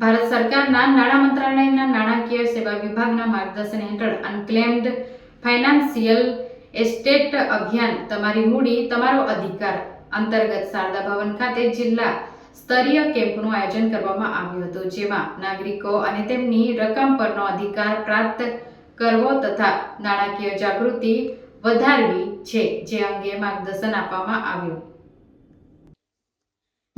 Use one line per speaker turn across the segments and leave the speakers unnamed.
ભારત સરકારના નાણાં મંત્રાલયના નાણાકીય સેવા વિભાગના માર્ગદર્શન હેઠળ અનક્લેમ્ડ ફાઇનાન્સિયલ એસ્ટેટ અભિયાન તમારી મૂડી, તમારો અધિકાર અંતર્ગત શારદા ભવન ખાતે જિલ્લા સ્તરીય કેમ્પનું આયોજન કરવામાં આવ્યું હતું, જેમાં નાગરિકો અને તેમની રકમ પરનો અધિકાર પ્રાપ્ત કરવો તથા નાણાકીય જાગૃતિ વધારવી છે, જે અંગે માર્ગદર્શન આપવામાં આવ્યું.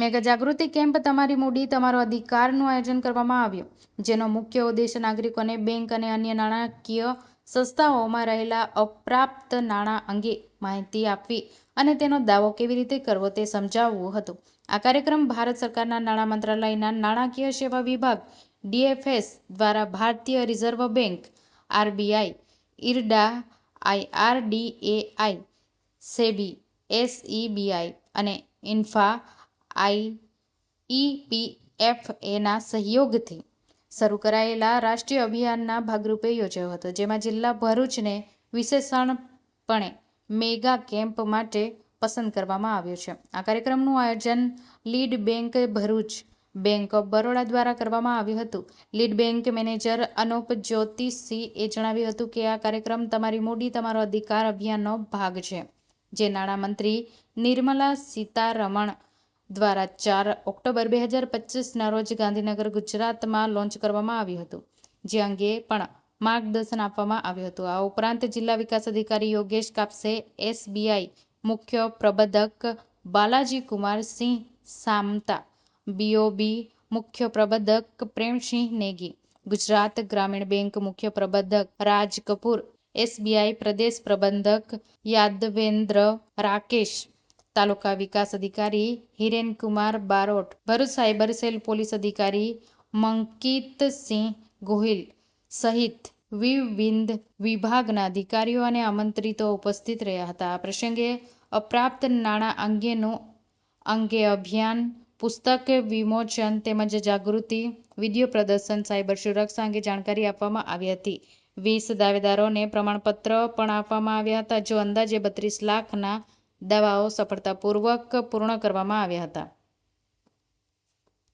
મેગા જાગૃતિ કેમ્પ તમારી મૂડી, તમારો અધિકારનું આયોજન કરવામાં આવ્યું, જેનો મુખ્ય ઉદ્દેશ નાગરિકોને બેંક અને અન્ય નાણાકીય સંસ્થાઓમાં રહેલા અપ્રાપ્ત નાણાં અંગે માહિતી આપવી અને તેનો દાવો કેવી રીતે કરવો તે સમજાવવું હતું. આ કાર્યક્રમ ભારત સરકારના નાણાં મંત્રાલયના નાણાકીય સેવા વિભાગ, ડીએફએસ દ્વારા ભારતીય reserve bank, R B I IRDA I R D A I, SEBI, S E B I અને ઇન્ફા આઈઈપીએફએના સહયોગથી શરૂ કરાયેલા રાષ્ટ્રીય અભિયાનના ભાગરૂપે યોજાયો હતો, જેમાં જિલ્લા ભરૂચને વિશેષણપણે મેગા કેમ્પ માટે પસંદ કરવામાં આવ્યો છે. આ કાર્યક્રમનું આયોજન lead bank Bharuch bank of Baroda દ્વારા કરવામાં આવ્યું હતું. લીડ બેંક મેનેજર અનુપ જ્યોતિષસિંહે જણાવ્યું હતું કે આ કાર્યક્રમ તમારી મૂડી તમારો અધિકાર અભિયાનનો ભાગ છે. જે નાણામંત્રી નિર્મલા સીતારમણ દ્વારા ચાર ઓક્ટોબર બે હજાર પચીસના રોજ ગાંધીનગર, ગુજરાતમાં લોન્ચ કરવામાં આવ્યું હતું. જે અંગે પણ માર્ગદર્શન આપવામાં આવ્યું હતું. આ ઉપરાંત જિલ્લા વિકાસ અધિકારી યોગેશ કાપસે, એસબીઆઈ મુખ્ય પ્રબંધક બાલાજી કુમાર સિંહ સામતા, બીઓબી મુખ્ય પ્રબંધક પ્રેમસિંહ નેગી, ગુજરાત ગ્રામીણ બેંક મુખ્ય પ્રબંધક રાજ કપૂર, એસબીઆઈ પ્રદેશ પ્રબંધક યાદવેન્દ્ર રાકેશ તાલુકા વિકાસ અધિકારી Hirenkumar Barot, Bharuch cyber cell police અધિકારી મંકિતસિંહ ગોહિલ સહિત વિવિધ વિભાગના અધિકારીઓ અને આમંત્રિતો ઉપસ્થિત રહ્યા હતા. આ પ્રસંગે અપ્રાપ્ત નાણાં અંગેનું અંગે અભિયાન, પુસ્તક વિમોચન તેમજ જાગૃતિ વીડિયો પ્રદર્શન, સાયબર સુરક્ષા અંગે જાણકારી આપવામાં આવી હતી. વીસ દાવેદારોને પ્રમાણપત્ર પણ આપવામાં આવ્યા હતા. જો અંદાજે બત્રીસ લાખના દાવાઓ સફળતાપૂર્વક પૂર્ણ કરવામાં આવ્યા હતા.